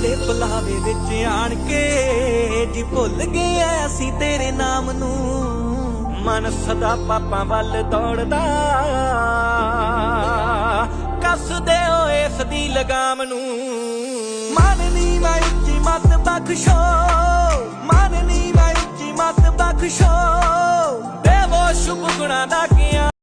ਮਾਇਆ ਦੇ ਵਿੱਚ ਆਣ ਕੇ ਜੀ ਭੁੱਲ ਗਏ ਅਸੀਂ ਤੇਰੇ ਨਾਮ ਨੂੰ। ਮਨ ਸਦਾ ਪਾਪਾਂ ਵੱਲ ਦੌੜਦਾ। ਕੱਸਦੇ ਓਏ ਇਸ ਦੀ ਲਗਾਮ ਨੂੰ। ਮਨ ਨੀ ਮੈਂ ਉੱਚੀ ਮਤ ਬਖਸ਼ੋ। ਮਨ ਨੀ ਮੈਂ ਉੱਚੀ ਮਤ ਬਖਸ਼ੋ। ਦੇਵੋ ਸ਼ੁਭ ਗੁਣਾ ਦਾ ਕੀ